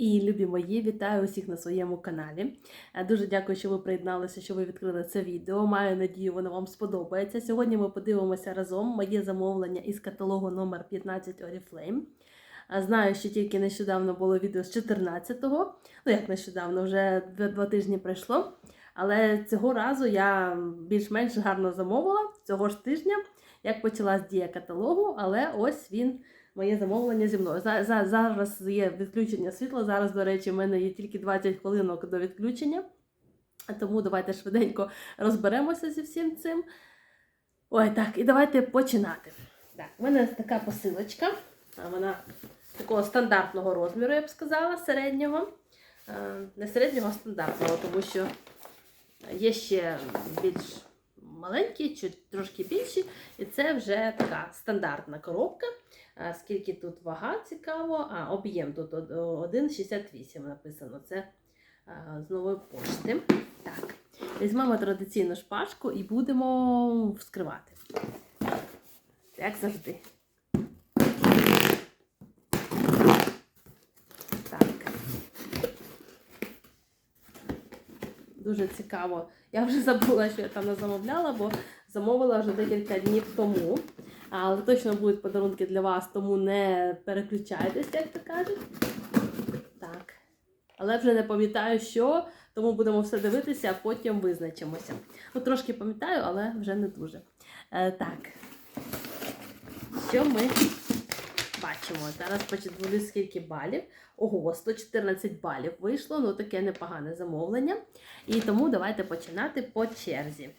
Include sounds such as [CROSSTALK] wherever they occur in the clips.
І любі мої, вітаю усіх на своєму каналі. Е, Дуже дякую, що ви приєдналися, що ви відкрили це відео. Маю надію, воно вам сподобається. Сьогодні ми подивимося разом моє замовлення із каталогу номер 15 Oriflame. Знаю, що тільки нещодавно було відео з 14-го, ну як нещодавно, вже два, два тижні пройшло. Але цього разу я більш-менш гарно замовила цього ж тижня, як почалась дія каталогу, але ось він моє замовлення зі мною. За, за, зараз є відключення світла. Зараз, до речі, в мене є тільки 20 хвилинок до відключення. Тому давайте швиденько розберемося зі всім цим. Ой, так, і давайте починати. Так, в мене така посилочка. Вона такого стандартного розміру, я б сказала, середнього. Не середнього, а стандартного, тому що є ще більш маленькі, чи трошки більші. І це вже така стандартна коробка. Скільки тут вага цікаво, а об'єм тут 1,68 написано. Це з нової пошти. Так, візьмемо традиційну шпажку і будемо вскривати. Як завжди. Так. Дуже цікаво. Я вже забула, що я там не замовляла, бо замовила вже декілька днів тому. Але точно будуть подарунки для вас, тому не переключайтеся, як то кажуть. Так. Але вже не пам'ятаю, що, тому будемо все дивитися, а потім визначимося. Ну, трошки пам'ятаю, але вже не дуже. Е, так. Що ми бачимо? Зараз подивлюсь, скільки балів. Ого, 114 балів вийшло, ну таке непогане замовлення. І тому давайте починати по черзі.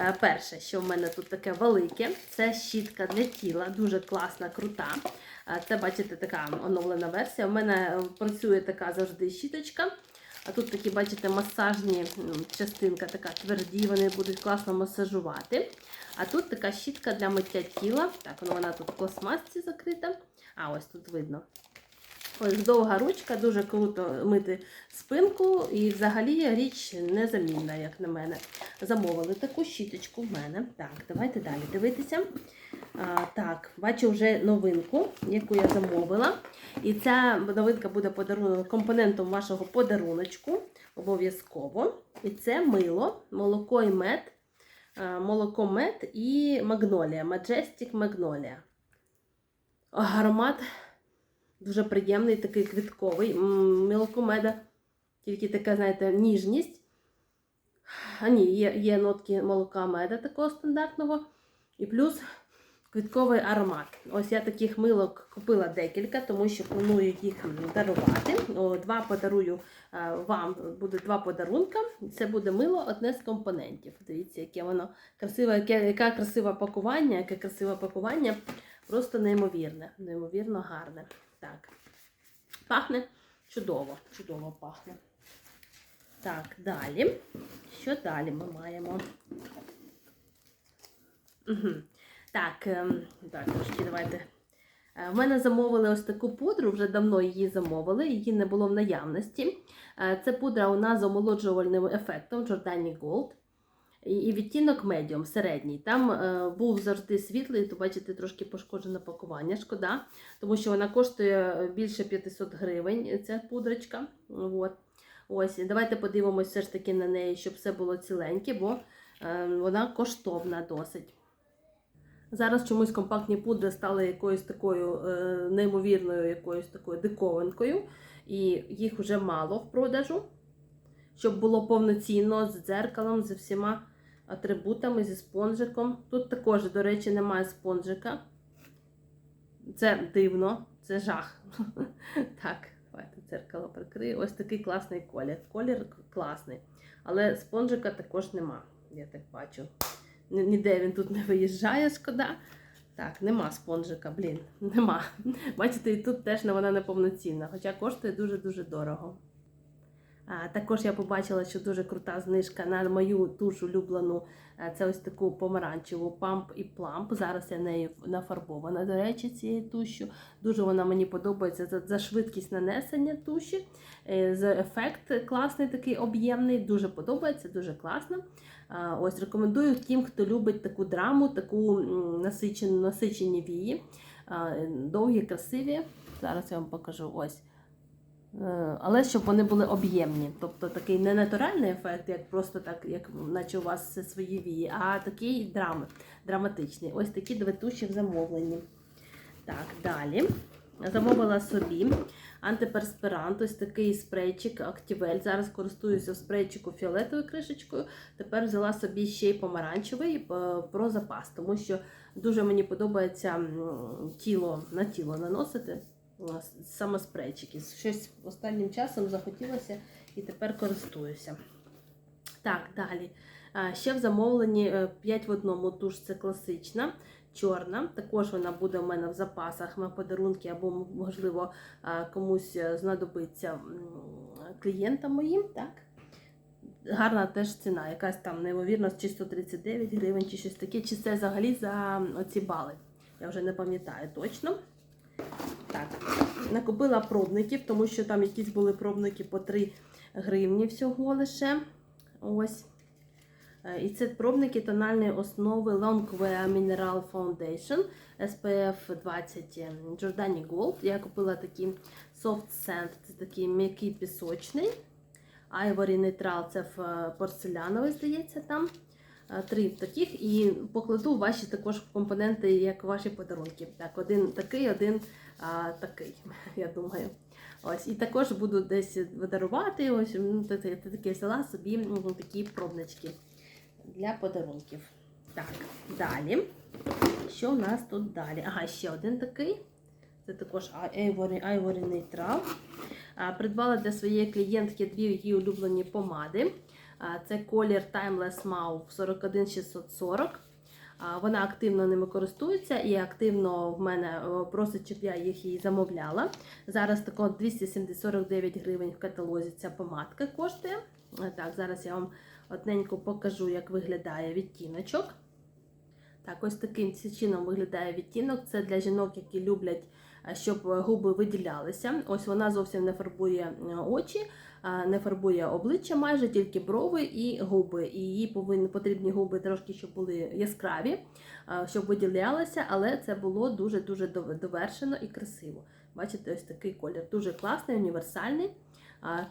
Е, Перше, що в мене тут таке велике, це щітка для тіла, дуже класна, крута. Е, Це, бачите, така оновлена версія. У мене е, працює така завжди щіточка. А тут такі, бачите, масажні частинка така тверді, вони будуть класно масажувати. А тут така щітка для миття тіла. Так, ну, вона тут в пластмасці закрита. А, ось тут видно. Ось довга ручка, дуже круто мити спинку і взагалі річ незамінна, як на мене. Замовили таку щіточку в мене. Так, давайте далі дивитися. А, так, бачу вже новинку, яку я замовила. І ця новинка буде подарунок компонентом вашого подаруночку. Обов'язково. І це мило, молоко і мед. Молоко мед і магнолія. Majestic Magnolia. Аромат дуже приємний, такий квітковий. М, меда, тільки така, знаєте, ніжність. А ні, є, є нотки молока меда такого стандартного. І плюс квітковий аромат. Ось я таких милок купила декілька, тому що планую їх дарувати. О, Два подарую е, вам, буде два подарунка. Це буде мило, одне з компонентів. Дивіться, яке воно красиве, яке, яке красиве пакування, яке красиве пакування. Просто неймовірне, неймовірно гарне. Так. Пахне чудово, чудово пахне. Так, далі. Що далі ми маємо? Угу. Так, ем, так, трошки давайте. Е, В мене замовили ось таку пудру, вже давно її замовили, її не було в наявності. Е, Це пудра у нас з омолоджувальним ефектом Giordani Gold. І відтінок медіум, середній. Там е, був завжди світлий, то бачите, трошки пошкоджене пакування. Шкода, тому що вона коштує більше 500 гривень, ця пудрочка. От. Ось, давайте подивимося все ж таки на неї, щоб все було ціленьке, бо е, вона коштовна досить. Зараз чомусь компактні пудри стали якоюсь такою е, неймовірною, якоюсь такою диковинкою, і їх вже мало в продажу. Щоб було повноцінно з дзеркалом, зі всіма атрибутами, зі спонжиком. Тут також, до речі, немає спонжика. Це дивно, це жах. [LAUGHS] Так, давайте дзеркало прикрию. Ось такий класний колір. Колір класний. Але спонжика також нема, я так бачу. Ніде він тут не виїжджає, шкода. Так, нема спонжика, блін, нема. [LAUGHS] Бачите, і тут теж вона неповноцінна, хоча коштує дуже-дуже дорого. Також я побачила, що дуже крута знижка на мою туш улюблену. Е, Це ось таку помаранчеву памп і пламп. Зараз я нею нафарбована, до речі, цією тушю. Дуже вона мені подобається за, за швидкість нанесення туші. Е, За ефект класний, такий об'ємний. Дуже подобається, дуже класно. Ось рекомендую тим, хто любить таку драму, таку м, насичену, насичені вії, довгі, красиві. Зараз я вам покажу ось. Е, Але щоб вони були об'ємні. Тобто такий не натуральний ефект, як просто так, як наче у вас свої вії, а такий драм, драматичний. Ось такі дві туші в замовленні. Так, далі. Замовила собі антиперспирант, ось такий спрейчик Актівель. Зараз користуюся спрейчику фіолетовою кришечкою. Тепер взяла собі ще й помаранчевий е, про запас, тому що дуже мені подобається тіло на тіло наносити. Е, Саме спрейчики. Щось останнім часом захотілося і тепер користуюся. Так, далі. Ще в замовленні 5 в одному туш це класична, чорна. Також вона буде у мене в запасах на подарунки, або, можливо, комусь е, знадобиться клієнтам моїм. Так? Гарна теж ціна, якась там неймовірно, чи 139 гривень, чи щось таке, чи це взагалі за оці бали. Я вже не пам'ятаю точно. Так, накупила пробників, тому що там якісь були пробники по 3 гривні всього лише. Ось. Е, І це пробники тональної основи Longwear Mineral Foundation SPF 20 Giordani Gold. Я купила такий Soft Sand, це такий м'який пісочний. Ivory Neutral, це е, порцеляновий, здається, там. Е, Три таких. І покладу ваші також компоненти, як ваші подарунки. Так, один такий, один а, такий, [LAUGHS] я думаю. Ось, і також буду десь дарувати. Ось ну, та- та- та таке взяла собі ну, такі пробнички для подарунків. Так, далі. Що в нас тут далі? Ага, ще один такий. Це також Ivory, Ivory Neutral. Придбала для своєї клієнтки дві її улюблені помади. Це колір Timeless Mauve 41640. А, Вона активно ними користується і активно в мене просить, щоб я їх їй замовляла. Зараз тако 249 гривень в каталозі ця помадка коштує. Так, зараз я вам одненько покажу, як виглядає відтіночок. Так, ось таким чином виглядає відтінок. Це для жінок, які люблять, щоб губи виділялися. Ось вона зовсім не фарбує е, очі, не фарбує обличчя майже, тільки брови і губи. І їй повинні потрібні губи трошки, щоб були яскраві, щоб виділялися, але це було дуже-дуже довершено і красиво. Бачите, ось такий колір. Дуже класний, універсальний.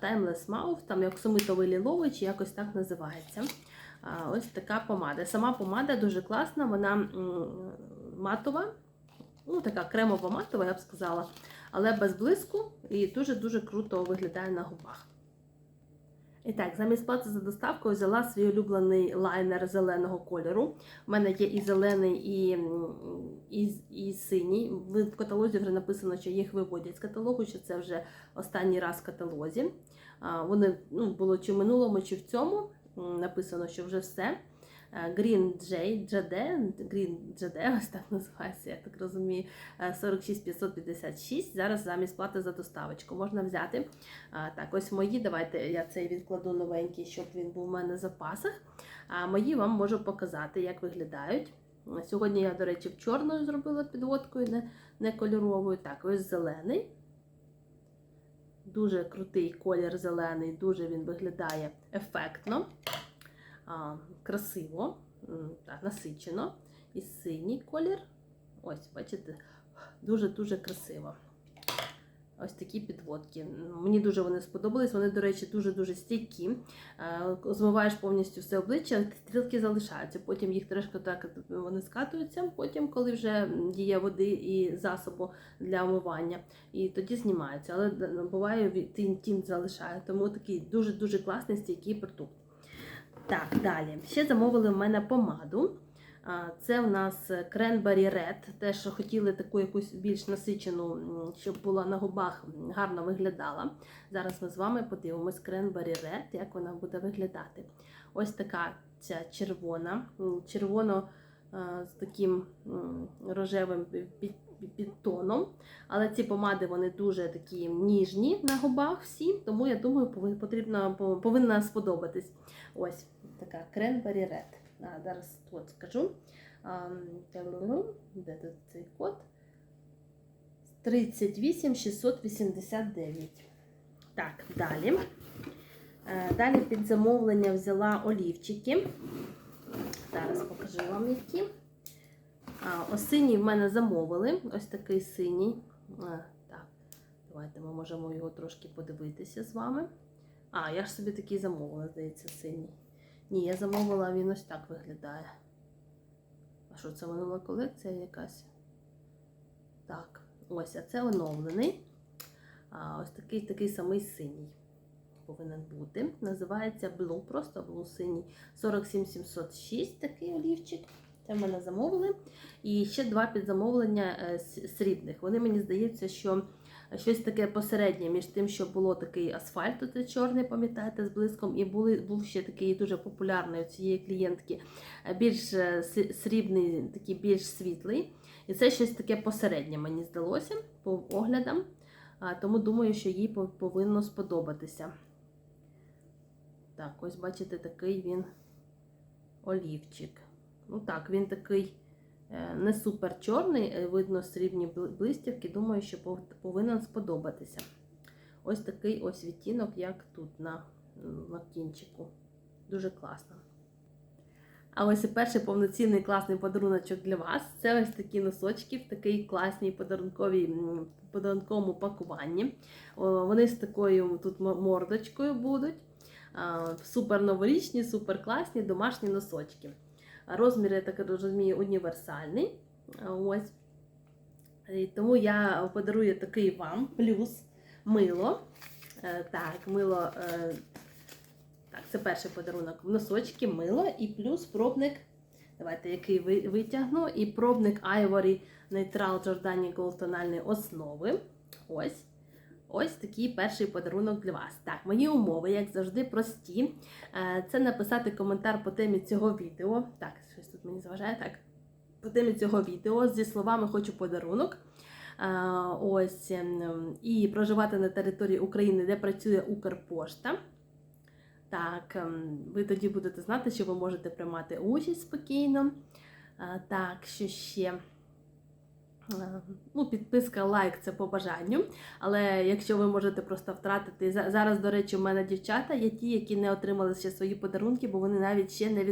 Timeless Mauve, там як сумитовий ліловий, чи якось так називається. Ось така помада. Сама помада дуже класна, вона матова, ну така кремово матова, я б сказала, але без блиску і дуже-дуже круто виглядає на губах. І так, замість плати за доставку взяла свій улюблений лайнер зеленого кольору. У мене є і зелений, і, і, і синій. В каталозі вже написано, що їх виводять з каталогу, що це вже останній раз в каталозі. Вони ну, було чи в минулому, чи в цьому. Написано, що вже все. Е, Green J, Green JD, [LAUGHS] ось так називається, я так розумію, е, 46556. Зараз замість плати за доставочку можна взяти. Так, ось мої, давайте я цей відкладу новенький, щоб він був у мене в запасах. А мої вам можу показати, як виглядають. Сьогодні я, до речі, в чорною зробила підводкою, не, не кольоровою. Так, ось зелений. Дуже крутий колір зелений, дуже він виглядає ефектно, красиво, так, насичено. І синій колір. Ось, бачите, дуже-дуже красиво. Ось такі підводки. Мені дуже вони сподобались. Вони, до речі, дуже-дуже стійкі. Е, Змиваєш повністю все обличчя, стрілки залишаються. Потім їх трошки так вони скатуються. Потім, коли вже діє води і засобу для омивання, і тоді знімаються. Але буває тінь залишає. Тому такий дуже-дуже класний стійкий продукт. Так, далі. Ще замовили в мене помаду. Це у нас Cranberry Red. Теж хотіли таку якусь більш насичену, щоб була на губах, гарно виглядала. Зараз ми з вами подивимось Cranberry Red, як вона буде виглядати. Ось така ця червона, червоно з таким рожевим під- під- підтоном. Але ці помади вони дуже такі ніжні на губах всі, тому я думаю, потрібно, повинна сподобатись. Ось така Cranberry. А, зараз от скажу. Де тут цей код? 38 689. Так, далі. Е, Далі під замовлення взяла олівчики. Зараз покажу вам які. Ось в мене замовили. Ось такий синій. Так, Давайте ми можемо його трошки подивитися з вами. А, я ж собі такий замовила, здається, синій. Ні, я замовила, він ось так виглядає. А що це минула колекція якась? Так, ось, а це оновлений. А, ось такий такий самий синій повинен бути. Називається Blue, просто Blue синій. 47706 такий олівчик. Це в мене замовили. І ще два підзамовлення е, срібних. Вони мені здається, що щось таке посереднє між тим, що було такий асфальт, тут чорний, пам'ятаєте, з блиском, і були, був ще такий дуже популярний у цієї клієнтки, е, більш е, срібний, такий більш світлий. І це щось таке посереднє, мені здалося по оглядам. Тому думаю, що їй повинно сподобатися. Так, ось бачите, такий він олівчик. Ну так, він такий е, не супер чорний, е, видно срібні блистівки. Думаю, що повинен сподобатися. Ось такий ось відтінок, як тут на, кінчику. Дуже класно. А ось і перший повноцінний класний подаруночок для вас. Це ось такі носочки в такій класній подарунковій подарунковому пакуванні. Вони з такою тут мордочкою будуть. Супер новорічні, супер класні домашні носочки. Розмір, я так розумію, універсальний. Ось. І тому я подарую такий вам плюс мило. Е, Так, мило. е, Так, це перший подарунок. Носочки, мило і плюс пробник. Давайте який витягну. І пробник Ivory Neutral Giordani Gold тональної основи. Ось. Ось такий перший подарунок для вас. Так, мої умови, як завжди, прості. Е, Це написати коментар по темі цього відео. Так, щось тут мені заважає. Так. По темі цього відео зі словами хочу подарунок. Е, Ось ем, і проживати на території України, де працює Укрпошта. Так, ем, ви тоді будете знати, що ви можете приймати участь спокійно. Е, Так, що ще? Е, Ну, підписка, лайк це по бажанню. Але якщо ви можете просто втратити зараз, до речі, у мене дівчата є ті, які не отримали ще свої подарунки, бо вони навіть ще не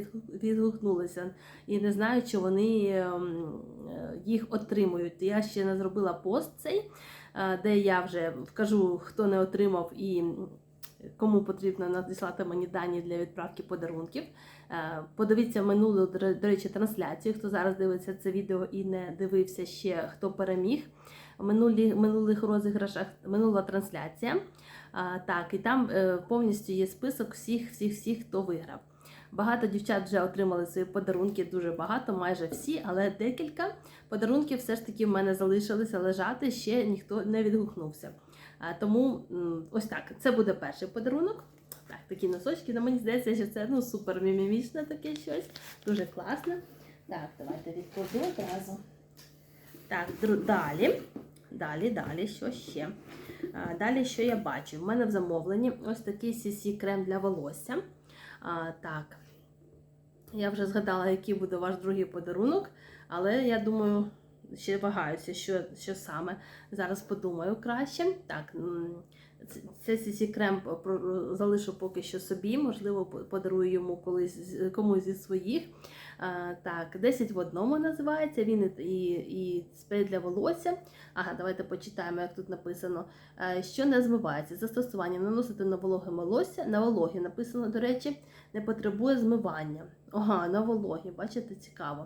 відгукнулися і не знають, що вони ем, е, їх отримують. Я ще не зробила пост цей, е, де я вже вкажу, хто не отримав і кому потрібно надіслати мені дані для відправки подарунків. Е, Подивіться минулу, до речі, трансляцію, хто зараз дивиться це відео і не дивився ще, хто переміг. Минулі, минулих розіграшах минула трансляція. А, так, і там е, повністю є список всіх, всіх, всіх, хто виграв. Багато дівчат вже отримали свої подарунки, дуже багато, майже всі, але декілька подарунків все ж таки в мене залишилися лежати, ще ніхто не відгукнувся. Тому ось так, це буде перший подарунок. Так, такі носочки. Ну, мені здається, що це ну, супер мімімічне таке щось. Дуже класно. Так, давайте відкладу одразу. Так, далі. Далі, далі, що ще? А, Далі, що я бачу? В мене в замовленні ось такий CC крем для волосся. А, так. Я вже згадала, який буде ваш другий подарунок, але я думаю, ще вагаюся, що, що саме. Зараз подумаю краще. Так, це CC крем залишу поки що собі, можливо, подарую йому колись комусь зі своїх. Так, 10 в одному називається. Він і, і, спрей для волосся. Ага, давайте почитаємо, як тут написано. Що не змивається. Застосування наносити на вологе волосся. На вологі написано, до речі, не потребує змивання. Ага, на вологі, бачите, цікаво.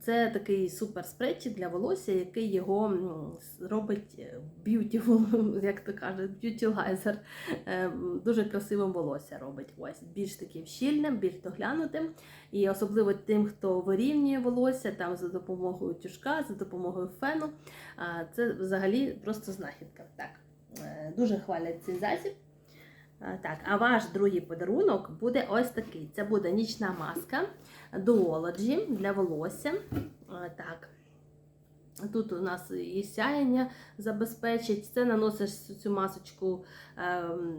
Це такий супер спрейчик для волосся, який його робить е, beautiful, [LAUGHS] як то кажуть. Е, Дуже красивим волосся робить. Ось більш таким щільним, більш доглянутим. І особливо тим, хто вирівнює волосся там за допомогою тюшка, за допомогою фену. Це взагалі просто знахідка. Так, е, дуже хвалять цей засіб. А, Так, а ваш другий подарунок буде ось такий. Це буде нічна маска Duology для волосся. Так. Тут у нас і сяєння забезпечить. Це наносиш цю масочку ем,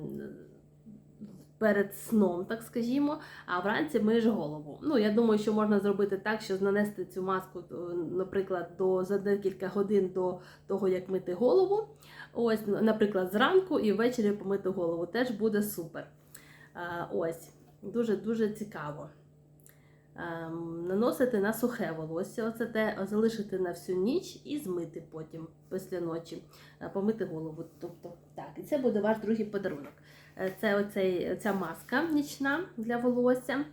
перед сном, так скажімо, а вранці миєш голову. Ну, я думаю, що можна зробити так, що нанести цю маску, наприклад, до, за декілька годин до того, як мити голову. Ось, наприклад, зранку і ввечері помити голову. Теж буде супер. Ось, дуже-дуже цікаво. Ем, наносити на сухе волосся. Оце те залишити на всю ніч і змити потім після ночі, е, помити голову. Тобто, так, і це буде ваш другий подарунок. Е, Це оцей, ця маска нічна для волосся,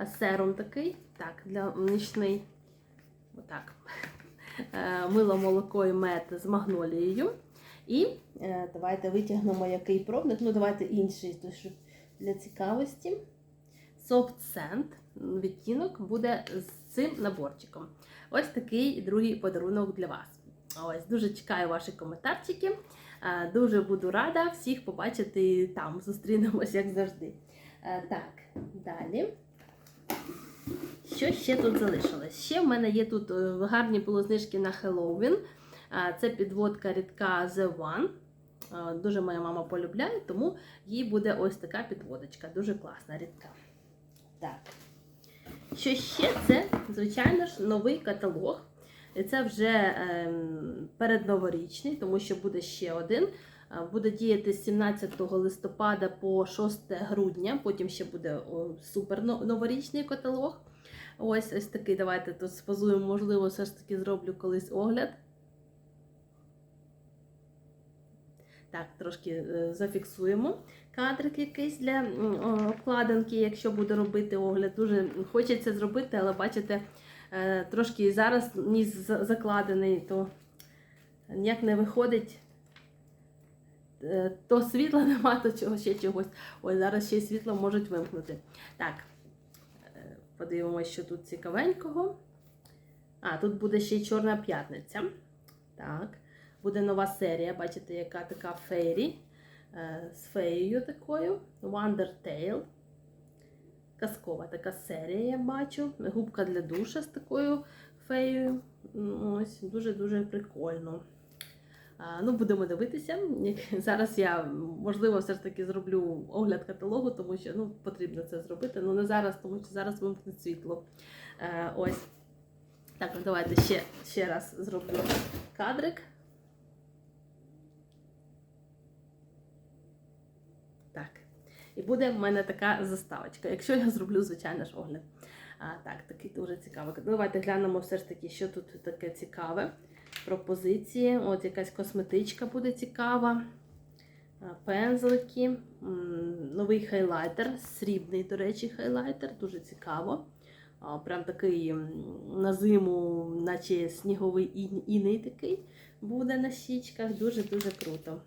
е, серум такий, так, для нічний. Отак. [LAUGHS] Мило, молоко і мед з магнолією. І е, давайте витягнемо який пробник. Ну, давайте інший, то що для цікавості. Soft Sand відтінок буде з цим наборчиком. Ось такий другий подарунок для вас. Ось дуже чекаю ваші коментарчики. Е, Дуже буду рада всіх побачити там. Зустрінемось, як завжди. Е, Так, далі. Що ще тут залишилось? Ще в мене є тут гарні полознижки на Хеллоуін. Це підводка рідка The One. Дуже моя мама полюбляє, тому їй буде ось така підводочка. Дуже класна рідка. Так. Що ще? Це, звичайно ж, новий каталог. І це вже ем, передноворічний, тому що буде ще один. Буде діяти з 17 листопада по 6 грудня. Потім ще буде супер новорічний каталог. Ось ось такий. Давайте тут спозуємо, можливо, все ж таки зроблю колись огляд. Так, трошки е, зафіксуємо кадрик якийсь для обкладинки, якщо буду робити огляд. Дуже хочеться зробити, але бачите, е, трошки зараз ніс закладений, то ніяк не виходить. Е, То світла [LAUGHS] нема, то чого ще чогось. Ось зараз ще й світло можуть вимкнути. Так, подивимося, що тут цікавенького. А, тут буде ще й Чорна п'ятниця. Так, буде нова серія, бачите, яка така фейрі е, з феєю такою. Wonder Tale. Казкова така серія, я бачу. Губка для душа з такою феєю. Ось, дуже-дуже прикольно. Ну, будемо дивитися. [LAUGHS] Зараз я, можливо, все ж таки зроблю огляд каталогу, тому що ну, потрібно це зробити. Ну, не зараз, тому що зараз вимкне світло. Е, ось. Так, ну давайте ще, ще раз зроблю кадрик. Так. І буде в мене така заставочка, якщо я зроблю, звичайно ж, огляд. А, так, такий дуже цікавий. Давайте глянемо все ж таки, що тут таке цікаве. Пропозиції. От якась косметичка буде цікава. Пензлики, новий хайлайтер, срібний, до речі, хайлайтер, дуже цікаво. Прям такий на зиму, наче сніговий ін- іней такий буде на щічках. Дуже-дуже круто.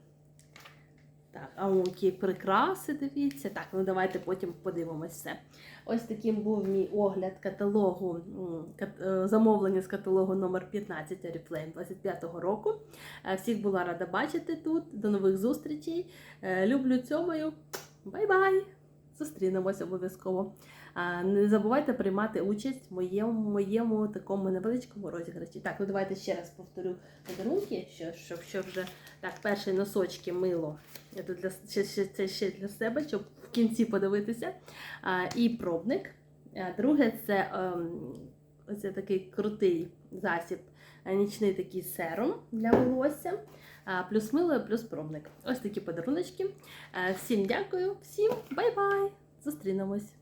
Так, а які прикраси, дивіться. Так, ну давайте потім подивимось все. Ось таким був мій огляд каталогу, е, замовлення з каталогу номер 15 Oriflame 25-го року. Е, Всіх була рада бачити тут. До нових зустрічей. Е, Люблю цьомою. Бай-бай! Зустрінемось обов'язково. А, Не забувайте приймати участь в моєму, моєму такому невеличкому розіграші. Так, ну давайте ще раз повторю подарунки, що, щоб що вже так, перший носочки мило. Тут для ще, ще, це ще для себе, щоб в кінці подивитися. А, і пробник. А, друге, це ем, оце такий крутий засіб, нічний такий серум для волосся. А, плюс мило, плюс пробник. Ось такі подаруночки. Е, Всім дякую, всім бай-бай! Зустрінемось!